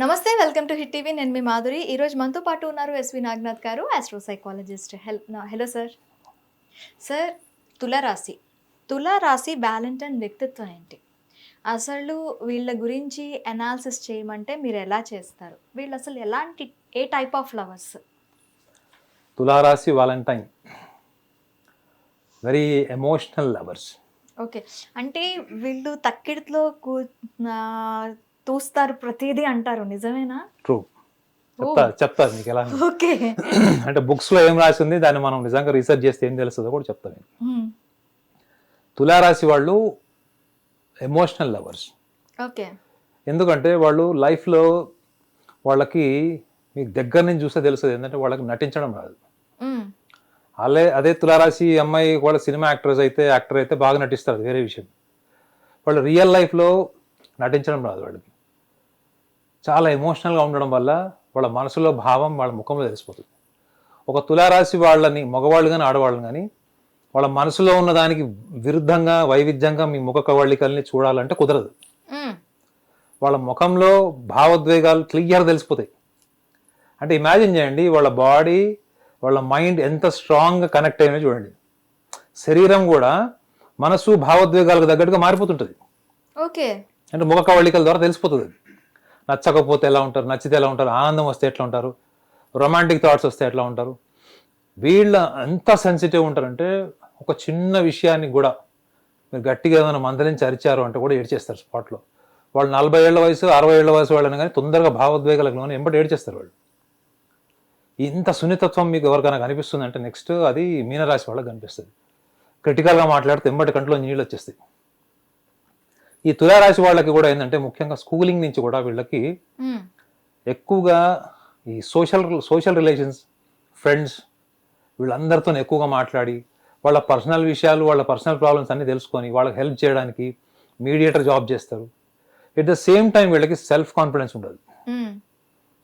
నమస్తే welcome to hit TV. నేను మీ మాధురి. ఈరోజు మనతో పాటు ఉన్నారు SV Naganath garu astro psychologist హెల్ హలో సార్. సార్ తులారాశి. తులారాశి వ్యాలంటైన్ వ్యక్తిత్వం ఏంటి? అసలు వీళ్ళ గురించి అనాలిసిస్ చేయమంటే మీరు ఎలా చేస్తారు? వీళ్ళు అసలు ఎలాంటి ఏ టైప్ ఆఫ్ లవర్స్? తులారాశి valentine very emotional lovers. Okay. అంటే వీళ్ళు తక్కిడిలో కూ తూస్తారు ప్రతిదీ అంటారు. నిజమేనా? ట్రూ చెప్తా చెప్తారు మీకు ఎలా. ఓకే. అంటే books లో ఏం రాసి ఉంది దాన్ని మనం నిజంగా రీసెర్చ్ చేస్తే ఏం తెలుస్తుందో కూడా చెప్తాను నేను. తులారాశి వాళ్ళు ఎమోషనల్ లవర్స్ ఓకే. ఎందుకంటే వాళ్ళు లైఫ్లో వాళ్ళకి మీకు దగ్గర నుంచి చూస్తే తెలుస్తుంది ఏంటంటే వాళ్ళకి నటించడం రాదు. అలే అదే తులారాశి అమ్మాయి వాళ్ళ సినిమా యాక్టర్స్ అయితే యాక్టర్ అయితే బాగా నటిస్తారు వేరే విషయం. వాళ్ళు రియల్ లైఫ్లో నటించడం రాదు వాళ్ళకి. చాలా ఎమోషనల్గా ఉండడం వల్ల వాళ్ళ మనసులో భావం వాళ్ళ ముఖంలో తెలిసిపోతుంది. ఒక తులారాశి వాళ్ళని మగవాళ్ళు కానీ ఆడవాళ్ళు కానీ వాళ్ళ మనసులో ఉన్న దానికి విరుద్ధంగా వైవిధ్యంగా మీ ముఖ కవళికల్ని చూడాలంటే కుదరదు. వాళ్ళ ముఖంలో భావోద్వేగాలు క్లియర్ తెలిసిపోతాయి. అంటే ఇమాజిన్ చేయండి వాళ్ళ బాడీ వాళ్ళ మైండ్ ఎంత స్ట్రాంగ్గా కనెక్ట్ అయినా చూడండి. శరీరం కూడా మనసు భావోద్వేగాలకు తగ్గట్టుగా మారిపోతుంటుంది. ఓకే. అంటే ముఖ కవళికల ద్వారా తెలిసిపోతుంది అది. నచ్చకపోతే ఎలా ఉంటారు నచ్చితే ఎలా ఉంటారు ఆనందం వస్తే ఎట్లా ఉంటారు రొమాంటిక్ థాట్స్ వస్తే ఎట్లా ఉంటారు. వీళ్ళ ఎంత సెన్సిటివ్ ఉంటారంటే ఒక చిన్న విషయానికి కూడా మీరు గట్టిగా ఏదైనా మందలించి అరిచారు అంటే కూడా ఏడ్చేస్తారు స్పాట్లో. వాళ్ళు నలభై ఏళ్ళ వయసు అరవై ఏళ్ళ వయసు వాళ్ళని కానీ తొందరగా భావోద్వేగాలకు లోనే ఎంబటి ఏడ్చేస్తారు వాళ్ళు. ఇంత సున్నితత్వం మీకు ఎవరికైనా కనిపిస్తుంది అంటే నెక్స్ట్ అది మీనరాశి వాళ్ళకి కనిపిస్తుంది. క్రిటికల్గా మాట్లాడితే ఎంబటి కంట్లో నీళ్ళు వచ్చేస్తాయి. ఈ తులారాశి వాళ్ళకి కూడా ఏంటంటే ముఖ్యంగా స్కూలింగ్ నుంచి కూడా వీళ్ళకి ఎక్కువగా ఈ సోషల్ సోషల్ రిలేషన్స్ ఫ్రెండ్స్ వీళ్ళందరితో ఎక్కువగా మాట్లాడి వాళ్ళ పర్సనల్ విషయాలు వాళ్ళ పర్సనల్ ప్రాబ్లమ్స్ అన్ని తెలుసుకొని వాళ్ళకి హెల్ప్ చేయడానికి మీడియేటర్ జాబ్ చేస్తారు. ఎట్ ద సేమ్ టైం వీళ్ళకి సెల్ఫ్ కాన్ఫిడెన్స్ ఉండదు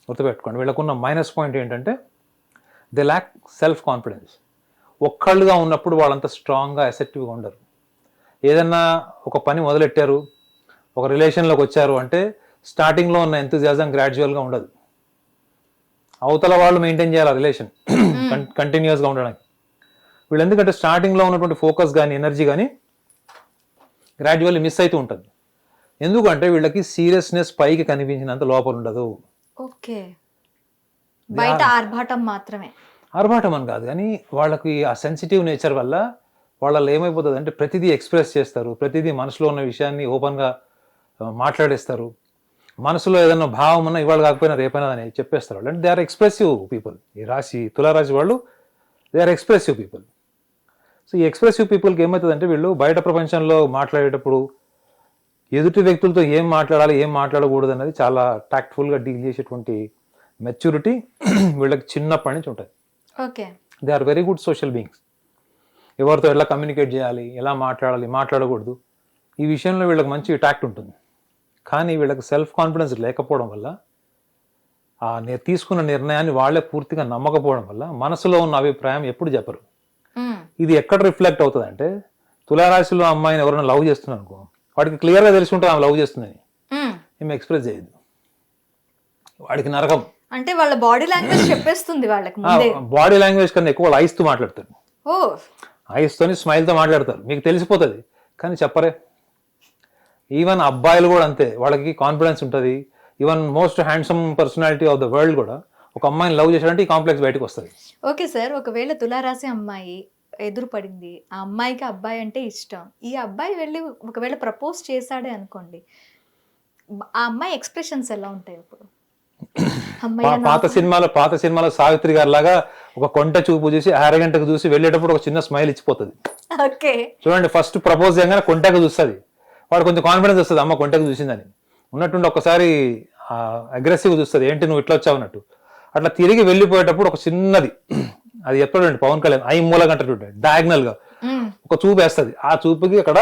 గుర్తుపెట్టుకోండి వీళ్ళకున్న మైనస్ పాయింట్ ఏంటంటే దే ల్యాక్ సెల్ఫ్ కాన్ఫిడెన్స్ ఒక్కళ్ళుగా ఉన్నప్పుడు వాళ్ళంతా స్ట్రాంగ్గా ఎసెప్టివ్గా ఉండరు. ఏదన్నా ఒక పని మొదలెట్టారు ఒక రిలేషన్లోకి వచ్చారు అంటే స్టార్టింగ్లో ఉన్న ఎంతజాజం గ్రాడ్యువల్గా ఉండదు. అవతల వాళ్ళు మెయింటైన్ చేయాలి ఆ రిలేషన్ కంటిన్యూస్గా ఉండడానికి. వీళ్ళు ఎందుకంటే స్టార్టింగ్లో ఉన్నటువంటి ఫోకస్ కానీ ఎనర్జీ కానీ గ్రాడ్యువల్లీ మిస్ అవుతూ ఉంటుంది. ఎందుకంటే వీళ్ళకి సీరియస్నెస్ పైకి కనిపించినంత లోపల ఉండదు. ఓకే. బయట ఆర్భాటం మాత్రమే. ఆర్భాటం అని కాదు కానీ వాళ్ళకి ఆ సెన్సిటివ్ నేచర్ వల్ల వాళ్ళలో ఏమైపోతుంది అంటే ప్రతిదీ ఎక్స్ప్రెస్ చేస్తారు ప్రతిదీ మనసులో ఉన్న విషయాన్ని ఓపెన్గా మాట్లాడేస్తారు. మనసులో ఏదైనా భావం ఉన్నా ఇవాళ కాకపోయినా రేపైనా అని చెప్పేస్తారు. వాళ్ళు అంటే దే ఆర్ ఎక్స్ప్రెసివ్ పీపుల్ ఈ రాశి తులారాశి వాళ్ళు they are expressive people so ఈ ఎక్స్ప్రెసివ్ పీపుల్కి ఏమవుతుందంటే వీళ్ళు బయట ప్రపంచంలో మాట్లాడేటప్పుడు ఎదుటి వ్యక్తులతో ఏం మాట్లాడాలి ఏం మాట్లాడకూడదు అనేది చాలా టాక్ట్ఫుల్గా డీల్ చేసేటువంటి మెచ్యూరిటీ వీళ్ళకి చిన్నప్పటి నుంచి ఉంటుంది okay they are very good social beings ఎవరితో ఎలా కమ్యూనికేట్ చేయాలి ఎలా మాట్లాడాలి మాట్లాడకూడదు. ఈ విషయంలో వీళ్ళకి మంచి టాక్ట్ ఉంటుంది. కానీ వీళ్ళకి సెల్ఫ్ కాన్ఫిడెన్స్ లేకపోవడం వల్ల ఆ తీసుకున్న నిర్ణయాన్ని వాళ్ళే పూర్తిగా నమ్మకపోవడం వల్ల మనసులో ఉన్న అభిప్రాయం ఎప్పుడు చెప్పరు. ఇది ఎక్కడ రిఫ్లెక్ట్ అవుతుంది అంటే తులారాశిలో అమ్మాయిని ఎవరైనా లవ్ చేస్తున్నారు అనుకో వాడికి క్లియర్గా తెలిసి ఉంటుంది ఆమె లవ్ చేస్తుందని. ఏమి ఎక్స్ప్రెస్ చేయదు వాడికి నరకం. అంటే వాళ్ళ బాడీ లాంగ్వేజ్ చెప్పేస్తుంది వాళ్ళకి బాడీ లాంగ్వేజ్ కన్నా ఎక్కువ వాళ్ళు ఐస్తో మాట్లాడతారు. ఓ ఐస్తోని స్మైల్తో మాట్లాడతారు. మీకు తెలిసిపోతుంది. కానీ చెప్పరే. ఈవెన్ అబ్బాయిలు కూడా అంతే. వాళ్ళకి కాన్ఫిడెన్స్ ఉంటుంది. Even most handsome personality of the world కూడా ఒక అమ్మాయిని లవ్ చేశాడంటే ఈ కాంప్లెక్స్ బయటకు వస్తుంది. ఓకే సార్ ఒకవేళ తులారాశి అమ్మాయి ఎదురు పడింది ఆ అమ్మాయికి అబ్బాయి అంటే ఇష్టం. ఈ అబ్బాయి వెళ్ళి ఒకవేళ ప్రపోజ్ చేశాడే అనుకోండి ఆ అమ్మాయి ఎక్స్ప్రెషన్స్ ఎలా ఉంటాయి అప్పుడు? పాత సినిమాలో పాత సినిమాలో సావిత్రి గారి లాగా ఒక కొంట చూపు చూసి అరగంటకు చూసి వెళ్ళేటప్పుడు ఒక చిన్న స్మైల్ ఇచ్చిపోతుంది. చూడండి ఫస్ట్ ప్రపోజ్ చేయగానే కొంటకు చూస్తుంది. వాడు కొంచెం కాన్ఫిడెన్స్ వస్తుంది అమ్మ కొంటకు చూసిందని. ఉన్నట్టుండి ఒకసారి అగ్రెసివ్గా చూస్తుంది ఏంటి నువ్వు ఇట్లా వచ్చావు అన్నట్టు. అట్లా తిరిగి వెళ్ళిపోయేటప్పుడు ఒక చిన్నది అది చెప్పాడండి పవన్ కళ్యాణ్ ఐ మూలగంట చూడండి డయాగ్నల్గా. ఒక చూపు వేస్తుంది. ఆ చూపుకి అక్కడ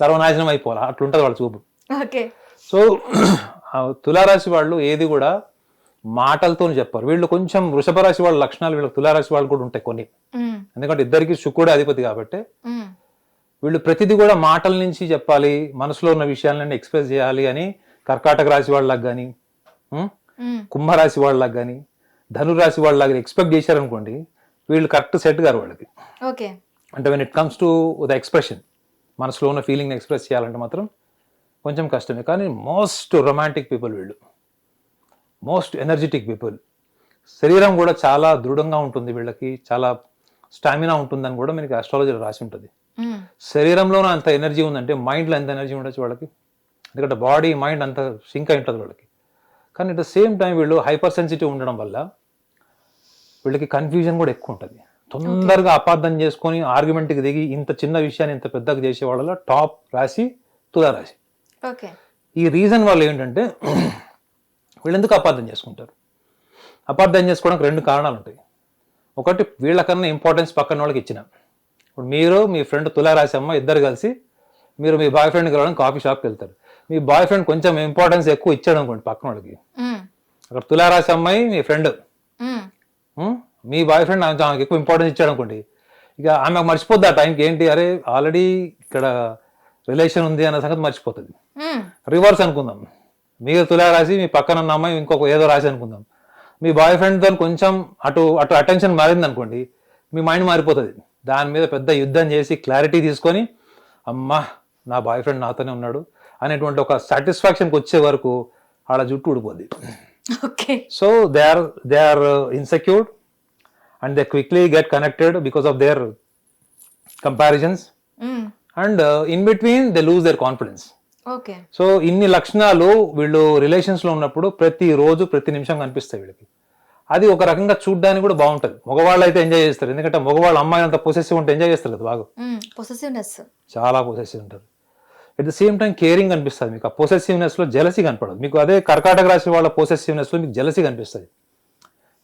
సర్వనాశనం అయిపోవాలి. అట్లుంటది వాళ్ళ చూపు. ఓకే. సో తులారాశి వాళ్ళు ఏది కూడా మాటలతో చెప్పారు. వీళ్ళు కొంచెం వృషభ రాశి వాళ్ళ లక్షణాలు వీళ్ళకి తులారాశి వాళ్ళు కూడా ఉంటాయి కొన్ని. ఎందుకంటే ఇద్దరికి శుక్రుడే అధిపతి కాబట్టి. వీళ్ళు ప్రతిదీ కూడా మాటల నుంచి చెప్పాలి మనసులో ఉన్న విషయాలన్నీ ఎక్స్ప్రెస్ చేయాలి అని కర్కాటక రాశి వాళ్ళకి కానీ. కుంభరాశి వాళ్ళకి కానీ ధనురాశి వాళ్ళకి ఎక్స్పెక్ట్ చేశారనుకోండి వీళ్ళు కరెక్ట్ సెట్ గారు వాళ్ళకి. ఓకే. అంటే when it comes to the expression మనసులో ఉన్న ఫీలింగ్ని ఎక్స్ప్రెస్ చేయాలంటే మాత్రం కొంచెం కష్టమే. కానీ మోస్ట్ రొమాంటిక్ పీపుల్ వీళ్ళు. Most energetic people. శరీరం కూడా చాలా దృఢంగా ఉంటుంది వీళ్ళకి చాలా స్టామినా ఉంటుందని కూడా మనకి ఆస్ట్రాలజీలో రాసి ఉంటుంది. శరీరంలోనే అంత ఎనర్జీ ఉందంటే మైండ్లో ఎంత ఎనర్జీ ఉండొచ్చు వాళ్ళకి? ఎందుకంటే బాడీ మైండ్ అంత సింక్ అయి ఉంటుంది వాళ్ళకి. కానీ అట్ ద సేమ్ టైం వీళ్ళు హైపర్ సెన్సిటివ్ ఉండడం వల్ల వీళ్ళకి కన్ఫ్యూజన్ కూడా ఎక్కువ ఉంటుంది. తొందరగా అపార్థం చేసుకొని ఆర్గ్యుమెంట్కి దిగి ఇంత చిన్న విషయాన్ని ఇంత పెద్దగా చేసే వాళ్ళలో టాప్ రాశి తులా ఓకే. ఈ రీజన్ వాళ్ళు ఏంటంటే వీళ్ళు ఎందుకు అపార్థం చేసుకుంటారు? అపార్థం చేసుకోవడానికి రెండు కారణాలు ఉంటాయి ఒకటి వీళ్ళకన్నా ఇంపార్టెన్స్ పక్కన వాళ్ళకి ఇచ్చిన. ఇప్పుడు మీరు మీ ఫ్రెండ్ తులారాశి అమ్మ ఇద్దరు కలిసి మీరు మీ బాయ్ ఫ్రెండ్ కలవడానికి కాఫీ షాప్కి వెళ్తారు. మీ బాయ్ ఫ్రెండ్ కొంచెం ఇంపార్టెన్స్ ఎక్కువ ఇచ్చాడు అనుకోండి పక్కన వాళ్ళకి. అక్కడ తులారాశి అమ్మాయి మీ ఫ్రెండ్. మీ బాయ్ ఫ్రెండ్ ఆమెకు ఎక్కువ ఇంపార్టెన్స్ ఇచ్చాడు అనుకోండి ఇక ఆమె మర్చిపోద్ది ఆ టైంకి ఏంటి? అరే ఆల్రెడీ ఇక్కడ రిలేషన్ ఉంది అన్న సంగతి మర్చిపోతుంది. రివర్స్ అనుకుందాం. మీరు తులా రాసి మీ పక్కన ఉన్న అమ్మాయి ఇంకొక ఏదో రాసి అనుకుందాం. మీ బాయ్ ఫ్రెండ్తో కొంచెం అటు అటు అటెన్షన్ మారింది అనుకోండి మీ మైండ్ మారిపోతుంది. దాని మీద పెద్ద యుద్ధం చేసి క్లారిటీ తీసుకొని అమ్మా నా బాయ్ ఫ్రెండ్ నాతోనే ఉన్నాడు అనేటువంటి ఒక సాటిస్ఫాక్షన్కి వచ్చే వరకు ఆడ జుట్టు ఊడిపోద్ది. Okay so they are they are insecured and they quickly get connected because of their comparisons. And in between they lose their confidence so ఇన్ని లక్షణాలు వీళ్ళు రిలేషన్స్లో ఉన్నప్పుడు ప్రతి రోజు ప్రతి నిమిషం కనిపిస్తాయి వీళ్ళకి. అది ఒక రకంగా చూడడానికి కూడా బాగుంటది. మగవాళ్ళు అయితే ఎంజాయ్ చేస్తారు. ఎందుకంటే మగవాళ్ళు అమ్మాయి అంత పొసెసివ్ ఉంటే ఎంజాయ్ చేస్తారు కదా బాగా. పొసెసివ్నెస్ చాలా పొసెసివ్ ఉంటారు. At the same time caring కనిపిస్తుంది మీకు. ఆ పొసెసివ్నెస్లో జలసీ కనపడదు. మీకు అదే కర్కాటక రాశి వాళ్ళ పొసెసివ్నెస్లో మీకు జలసీ కనిపిస్తుంది.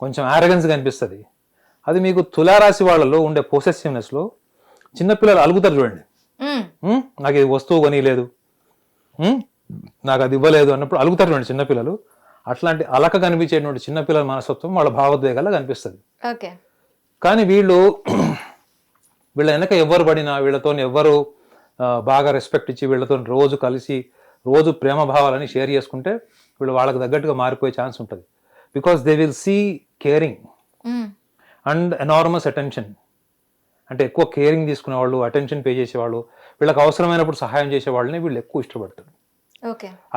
కొంచెం ఆరగన్స్ కనిపిస్తుంది. అది మీకు తులారాశి వాళ్ళలో ఉండే పొసెసివ్నెస్లో చిన్నపిల్లలు అలుగుతారు చూడండి. "ఉమ్, నాకు ఇది వస్తువు కొనియలేదు. ఉమ్, నాకు అది ఇవ్వలేదు అన్నప్పుడు అలుగుతారు చిన్నపిల్లలు. అట్లాంటి అలక కనిపించేటువంటి చిన్నపిల్లల మనస్తత్వం వాళ్ళ భావోద్వేగాల్లో కనిపిస్తుంది. కానీ వీళ్ళు వీళ్ళ వెనక ఎవరు పడినా వీళ్ళతో ఎవరు ఆ, బాగా రెస్పెక్ట్ ఇచ్చి వీళ్ళతో రోజు కలిసి రోజు ప్రేమ భావాలని షేర్ చేసుకుంటే వీళ్ళు వాళ్ళకి తగ్గట్టుగా మారిపోయే ఛాన్స్ ఉంటుంది. Because they will see caring and enormous attention అంటే ఎక్కువ కేరింగ్ తీసుకునే వాళ్ళు అటెన్షన్ పే చేసేవాళ్ళు వీళ్ళకి అవసరమైనప్పుడు సహాయం చేసే వాళ్ళని వీళ్ళు ఎక్కువ ఇష్టపడతారు.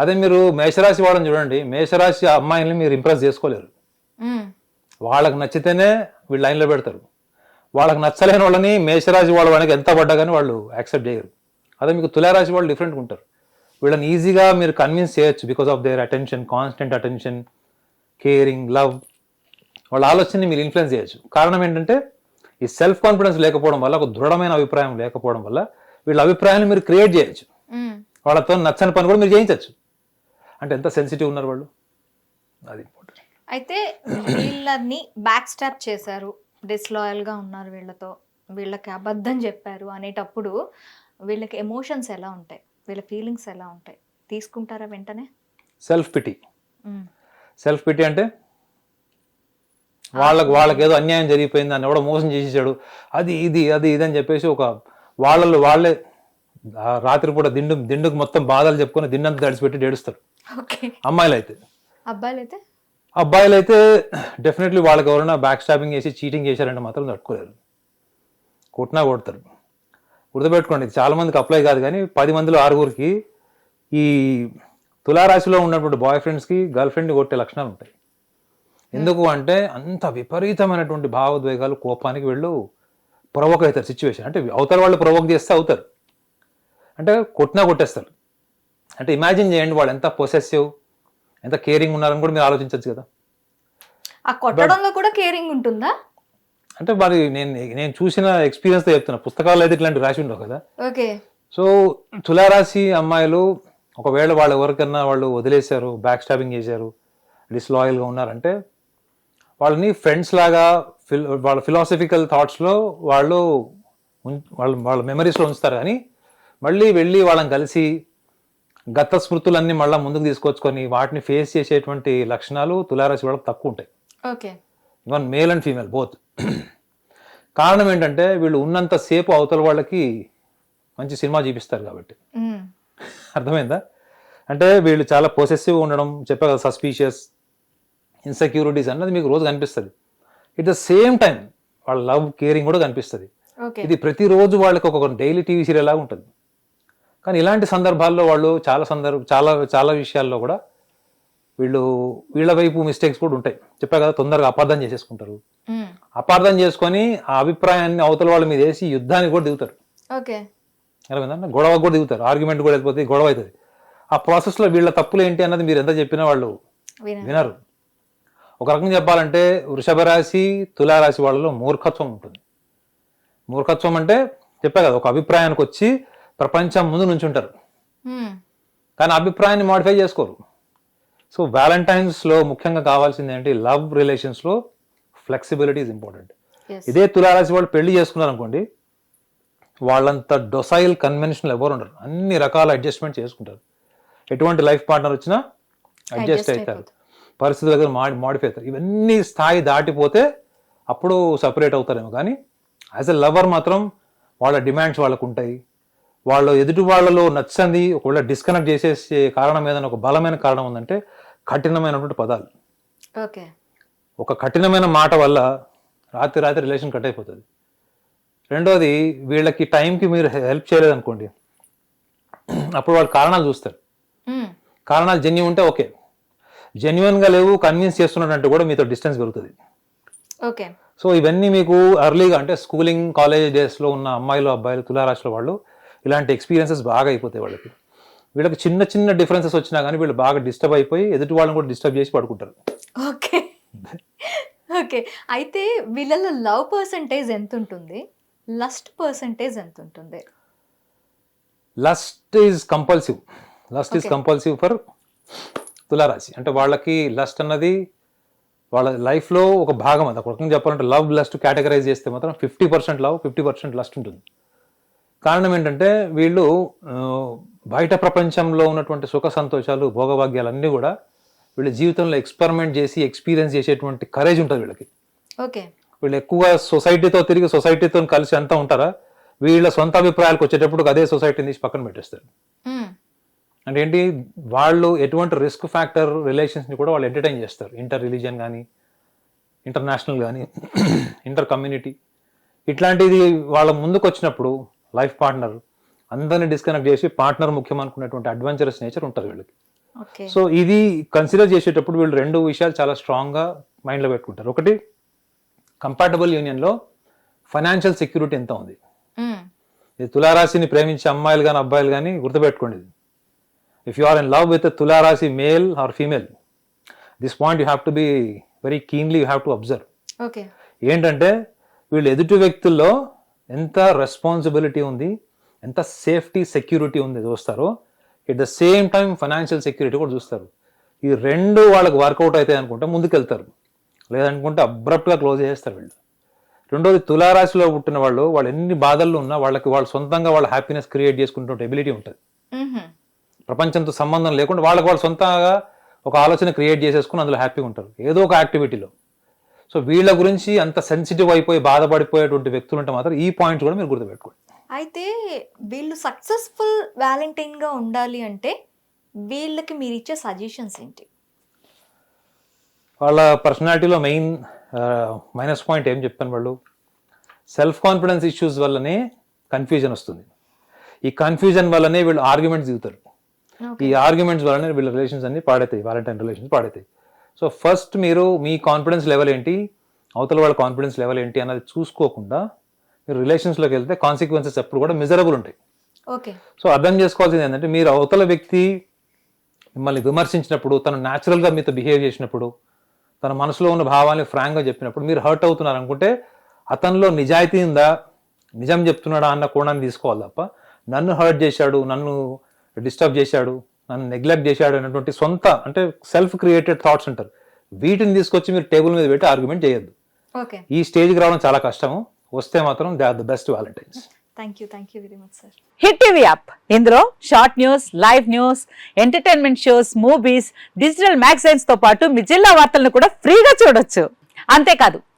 అదే మీరు మేషరాశి వాళ్ళని చూడండి. మేషరాశి అమ్మాయిని మీరు ఇంప్రెస్ చేసుకోలేరు. వాళ్ళకి నచ్చితేనే వీళ్ళు లైన్లో పెడతారు. వాళ్ళకి నచ్చలేని వాళ్ళని మేషరాశి వాళ్ళ వాళ్ళకి ఎంత పడ్డా కానీ వాళ్ళు యాక్సెప్ట్ చేయరు. అదే మీకు తులారాశి వాళ్ళు డిఫరెంట్గా ఉంటారు. వీళ్ళని ఈజీగా మీరు కన్విన్స్ చేయొచ్చు because of their attention constant attention caring love వాళ్ళ ఆలోచనని మీరు ఇన్ఫ్లుయెన్స్ చేయొచ్చు. కారణం ఏంటంటే ఈ సెల్ఫ్ కాన్ఫిడెన్స్ లేకపోవడం వల్ల ఒక దృఢమైన అభిప్రాయం లేకపోవడం వల్ల వీళ్ళ అభిప్రాయాన్ని మీరు క్రియేట్ చేయొచ్చు. వాళ్ళతో నచ్చని పని కూడా మీరు చేయించవచ్చు అంటే ఎంత సెన్సిటివ్ ఉన్నారు వాళ్ళు? అది ఇంపార్టెంట్ అయితే వీళ్ళని బ్యాక్ స్టాప్ చేశారు. disloyal గా ఉన్నారు వీళ్ళతో. వీళ్ళకి అబద్ధం చెప్పారు అనేటప్పుడు వీళ్ళకి ఎమోషన్స్ ఎలా ఉంటాయి? వీళ్ళ ఫీలింగ్స్ ఎలా ఉంటాయి? తీసుకుంటారా వెంటనే? Self PT. సెల్ఫ్ పిటి అంటే వాళ్ళకి వాళ్ళకి ఏదో అన్యాయం జరిగిపోయింది అని ఎవడో మోసం చేసేసాడు. అది ఇది అది ఇది అని చెప్పేసి ఒక వాళ్ళలో వాళ్ళే ఆ రాత్రిపూట దిండు దిండుకు మొత్తం బాధలు చెప్పుకొని దిండంతా తడిచిపెట్టి ఏడుస్తారు. అమ్మాయిలు అయితే అబ్బాయిలు అయితే అబ్బాయిలు అయితే డెఫినెట్లీ వాళ్ళకి ఎవరైనా బ్యాక్ స్టాపింగ్ చేసి చీటింగ్ చేశారంటే మాత్రం తట్టుకోలేరు. కొట్టినా కొడతారు. గుర్తుపెట్టుకోండి చాలా మందికి అప్లై కాదు కానీ పది మందిలో ఆరుగురికి ఈ తులారాశిలో ఉన్నటువంటి బాయ్ ఫ్రెండ్స్కి గర్ల్ ఫ్రెండ్ని కొట్టే లక్షణాలు ఉంటాయి ఎందుకు అంటే అంత విపరీతమైనటువంటి భావోద్వేగాలు కోపానికి వీళ్ళు ప్రొవోక్ అవుతారు సిచ్యువేషన్ అంటే అవతల వాళ్ళు ప్రొవోక్ చేస్తే అవుతారు. అంటే కొట్టినా కొట్టేస్తారు. అంటే ఇమాజిన్ చేయండి వాళ్ళు ఎంత పొసెసివ్ ఎంత కేరింగ్ ఉన్నారని కూడా మీరు ఆలోచించవచ్చు కదా. ఆ కొట్టడంలో కూడా కేరింగ్ ఉంటుందా? అంటే మరి నేను నేను చూసిన ఎక్స్పీరియన్స్తో చెప్తున్నా. పుస్తకాలు అయితే ఇట్లాంటి రాసి ఉండవు కదా. ఓకే. సో తులారాశి అమ్మాయిలు ఒకవేళ వాళ్ళు ఎవరికన్నా వాళ్ళు వదిలేశారు బ్యాక్ స్టాపింగ్ చేశారు డిస్లాయల్గా ఉన్నారంటే వాళ్ళని ఫ్రెండ్స్ లాగా ఫిల్ వాళ్ళ ఫిలాసఫికల్ థాట్స్లో వాళ్ళు వాళ్ళ వాళ్ళ మెమరీస్లో ఉంచుతారు. కానీ మళ్ళీ వెళ్ళి వాళ్ళని కలిసి గత స్మృతులన్నీ మళ్ళీ ముందుకు తీసుకొచ్చుకొని వాటిని ఫేస్ చేసేటువంటి లక్షణాలు తులారాశి వాళ్ళకి తక్కువ ఉంటాయి. Okay. Even male and female both కారణం ఏంటంటే వీళ్ళు ఉన్నంత సేపు అవతల వాళ్ళకి మంచి సినిమా చూపిస్తారు కాబట్టి. అర్థమైందా? అంటే వీళ్ళు చాలా పొసెసివ్ ఉండడం చెప్పే కదా సస్పీషియస్ ఇన్సెక్యూరిటీస్ అన్నది మీకు రోజు కనిపిస్తుంది. ఇట్ ద సేమ్ టైం వాళ్ళ లవ్ కేరింగ్ కూడా కనిపిస్తుంది. ఇది ప్రతిరోజు వాళ్ళకి ఒక డైలీ టీవీ సీరియల్ లాగా ఉంటుంది. కానీ ఇలాంటి సందర్భాల్లో వాళ్ళు చాలా సందర్భ చాలా చాలా విషయాల్లో కూడా వీళ్ళు వీళ్ళ వైపు మిస్టేక్స్ కూడా ఉంటాయి. చెప్పా కదా తొందరగా అపార్థం చేసేసుకుంటారు. మ్మ్. అపార్థం చేసుకొని ఆ అభిప్రాయాన్ని అవతల వాళ్ళ మీద వేసి యుద్ధానికి కూడా దిగుతారు. అర్థమైందా గొడవ కూడా దిగుతారు. ఆర్గ్యుమెంట్ కూడా వెళ్ళిపోతే గొడవ అవుతుంది. ఆ ప్రాసెస్లో వీళ్ళ తప్పులు ఏంటి అన్నది మీరు ఎంత చెప్పినా వాళ్ళు వినరు. ఒక రకంగా చెప్పాలంటే వృషభ రాశి తులారాశి వాళ్ళలో మూర్ఖత్వం ఉంటుంది. మూర్ఖత్వం అంటే చెప్పా కదా ఒక అభిప్రాయానికి వచ్చి ప్రపంచం ముందు నుంచి ఉంటారు. మ్మ్. కానీ అభిప్రాయాన్ని మాడిఫై చేసుకోరు. సో వ్యాలంటైన్స్లో ముఖ్యంగా కావాల్సింది ఏంటి లవ్ రిలేషన్స్లో ఫ్లెక్సిబిలిటీ ఇస్ ఇంపార్టెంట్. ఇదే తులారాశి వాళ్ళు పెళ్ళి చేసుకున్నారు అనుకోండి వాళ్ళంత డొసైల్ కన్వెన్షనల్ ఎవరు ఉండరు. అన్ని రకాల అడ్జస్ట్మెంట్ చేసుకుంటారు. ఎటువంటి లైఫ్ పార్ట్నర్ వచ్చినా అడ్జస్ట్ అవుతారు పరిస్థితుల దగ్గర మాడి మాడిఫై అవుతారు. ఇవన్నీ స్థాయి దాటిపోతే అప్పుడు సపరేట్ అవుతారేమో. కానీ యాజ్ ఎ లవర్ మాత్రం వాళ్ళ డిమాండ్స్ వాళ్ళకు ఉంటాయి వాళ్ళు ఎదుటి వాళ్ళలో నచ్చంది ఒకవేళ డిస్కనెక్ట్ చేసేసే కారణం ఏదైనా ఒక బలమైన కారణం ఉందంటే కఠినమైనటువంటి పదాలు. ఓకే. ఒక కఠినమైన మాట వల్ల రాత్రి రాత్రి రిలేషన్ కట్ అయిపోతుంది. రెండోది వీళ్ళకి టైంకి మీరు హెల్ప్ చేయలేదనుకోండి. అప్పుడు వాళ్ళు కారణాలు చూస్తారు. కారణాలు జెన్యున్ ఉంటే ఓకే. జెన్యున్గా లేవు కన్విన్స్ చేస్తున్నాడంటే కూడా మీతో డిస్టెన్స్ పెరుగుతుంది ఓకే. సో ఇవన్నీ మీకు అర్లీగా అంటే స్కూలింగ్ కాలేజ్ డేస్లో ఉన్న అమ్మాయిలు అబ్బాయిలు తులారాశిలో వాళ్ళు ఇలాంటి ఎక్స్పీరియన్సెస్ బాగా అయిపోతాయి వాళ్ళకి. వీళ్ళకి చిన్న చిన్న డిఫరెన్సెస్ వచ్చినా కానీ వీళ్ళు బాగా డిస్టర్బ్ అయిపోయి ఎదుటి వాళ్ళని కూడా డిస్టర్బ్ చేసి పడుకుంటారు. ఓకే. ఓకే. అయితే వీళ్ళలో లవ్ పర్సంటేజ్ ఎంత ఉంటుంది? లస్ట్ పర్సంటేజ్ ఎంత ఉంటుంది? Lust is compulsive lust is. Compulsive for తులారాశి. అంటే వాళ్ళకి లస్ట్ అన్నది వాళ్ళ లైఫ్లో ఒక భాగం అది. ఒక రకంగా చెప్పాలంటే లవ్ లస్ట్ కేటగరైజ్ చేస్తే మాత్రం fifty percent love fifty percent lust ఉంటుంది. కారణం ఏంటంటే వీళ్ళు బయట ప్రపంచంలో ఉన్నటువంటి సుఖ సంతోషాలు భోగభాగ్యాలు అన్నీ కూడా వీళ్ళ జీవితంలో ఎక్స్పెరిమెంట్ చేసి ఎక్స్పీరియన్స్ చేసేటువంటి కరేజ్ ఉంటుంది వీళ్ళకి. ఓకే. వీళ్ళు ఎక్కువగా సొసైటీతో తిరిగి సొసైటీతో కలిసి అంతా ఉంటారా? వీళ్ళ సొంత అభిప్రాయాలకు వచ్చేటప్పుడు అదే సొసైటీని తీసి పక్కన పెట్టేస్తారు. అంటే ఏంటి? వాళ్ళు ఎటువంటి రిస్క్ ఫ్యాక్టర్ రిలేషన్స్ని కూడా వాళ్ళు ఎంటర్టైన్ చేస్తారు. ఇంటర్ రిలీజియన్ కానీ ఇంటర్నేషనల్ కానీ ఇంటర్ కమ్యూనిటీ ఇట్లాంటిది వాళ్ళ ముందుకు వచ్చినప్పుడు లైఫ్ పార్ట్నర్ అందరిని డిస్కనెక్ట్ చేసి పార్ట్నర్ ముఖ్యం అనుకునేటువంటి అడ్వెంచరస్ నేచర్ ఉంటుంది వీళ్ళకి. సో ఇది కన్సిడర్ చేసేటప్పుడు వీళ్ళు రెండు విషయాలు చాలా స్ట్రాంగ్గా మైండ్లో పెట్టుకుంటారు. ఒకటి కంపాటబుల్ యూనియన్లో ఫైనాన్షియల్ సెక్యూరిటీ ఎంత ఉంది. ఇది తులారాశిని ప్రేమించే అమ్మాయిలు కానీ అబ్బాయిలు కానీ గుర్తుపెట్టుకోండి if you are in love with తులారాశి male or female this point you have to be very keenly you have to observe okay ఏంటంటే వీళ్ళు ఎదుటి వ్యక్తుల్లో ఎంత రెస్పాన్సిబిలిటీ ఉంది ఎంత సేఫ్టీ సెక్యూరిటీ ఉంది చూస్తారో. At the same time financial security కూడా చూస్తారు. ఈ రెండు వాళ్ళకి వర్కౌట్ అవుతాయి అనుకుంటే ముందుకెళ్తారు. లేదనుకుంటే అబ్రప్ట్గా క్లోజ్ చేస్తారు వీళ్ళు. రెండోది తులారాశిలో పుట్టిన వాళ్ళు వాళ్ళు ఎన్ని బాధల్లో ఉన్నా వాళ్ళకి వాళ్ళు సొంతంగా వాళ్ళ హ్యాపీనెస్ క్రియేట్ చేసుకునే ఎబిలిటీ ఉంటుంది. ప్రపంచంతో సంబంధం లేకుండా వాళ్ళకి వాళ్ళు సొంతంగా ఒక ఆలోచన క్రియేట్ చేసేసుకుని అందులో హ్యాపీగా ఉంటారు. ఏదో ఒక యాక్టివిటీలో. సో వీళ్ళ గురించి అంత సెన్సిటివ్ అయిపోయి బాధపడిపోయేటువంటి వ్యక్తులు ఉంటే మాత్రం ఈ పాయింట్స్ కూడా మీరు గుర్తుపెట్టుకోండి. అయితే వీళ్ళు సక్సెస్ఫుల్ వ్యాలంటైన్గా ఉండాలి అంటే వీళ్ళకి మీరు ఇచ్చే సజెషన్స్ ఏంటి? వాళ్ళ పర్సనాలిటీలో మెయిన్ మైనస్ పాయింట్ ఏం చెప్పాను వాళ్ళు? సెల్ఫ్ కాన్ఫిడెన్స్ ఇష్యూస్ వల్లనే కన్ఫ్యూజన్ వస్తుంది. ఈ కన్ఫ్యూజన్ వల్లనే వీళ్ళు ఆర్గ్యుమెంట్స్ దిగుతారు. ఈ ఆర్గ్యుమెంట్స్ వల్లనే వీళ్ళ రిలేషన్స్ అన్ని పాడవుతాయి వాలంటైన్ రిలేషన్స్ పాడవుతాయి సో ఫస్ట్ మీరు మీ కాన్ఫిడెన్స్ లెవెల్ ఏంటి అవతల వాళ్ళ కాన్ఫిడెన్స్ లెవెల్ ఏంటి అన్నది చూసుకోకుండా మీరు రిలేషన్స్లోకి వెళ్తే కాన్సిక్వెన్సెస్ ఎప్పుడు కూడా మిజరబుల్ ఉంటాయి. ఓకే సో అర్థం చేసుకోవాల్సింది ఏంటంటే మీరు అవతల వ్యక్తి మిమ్మల్ని విమర్శించినప్పుడు తను న్యాచురల్గా మీతో బిహేవ్ చేసినప్పుడు తన మనసులో ఉన్న భావాన్ని ఫ్రాంక్గా చెప్పినప్పుడు మీరు హర్ట్ అవుతున్నారు అనుకుంటే అతనిలో నిజాయితీ ఉందా నిజం చెప్తున్నాడా అన్న కోణాన్ని తీసుకోవాలి తప్ప నన్ను హర్ట్ చేశాడు నన్ను డిస్టర్బ్ చేశాడు నన్ను నెగ్లెక్ట్ చేశాడు అనేటువంటి సొంత అంటే సెల్ఫ్ క్రియేటెడ్ థాట్స్ ఉంటారు. వీటిని తీసుకొచ్చి మీరు టేబుల్ మీద పెట్టి ఆర్గ్యుమెంట్ చేయొద్దు. ఓకే. ఈ స్టేజ్కి రావడం చాలా కష్టము. వస్తే మాత్రం they are the best valentines. Thank you thank you very much sir hit TV app. ఇందులో short news live news entertainment shows movies digital మ్యాగజైన్స్తో పాటు మీ జిల్లా వార్తలను కూడా ఫ్రీగా చూడొచ్చు. అంతేకాదు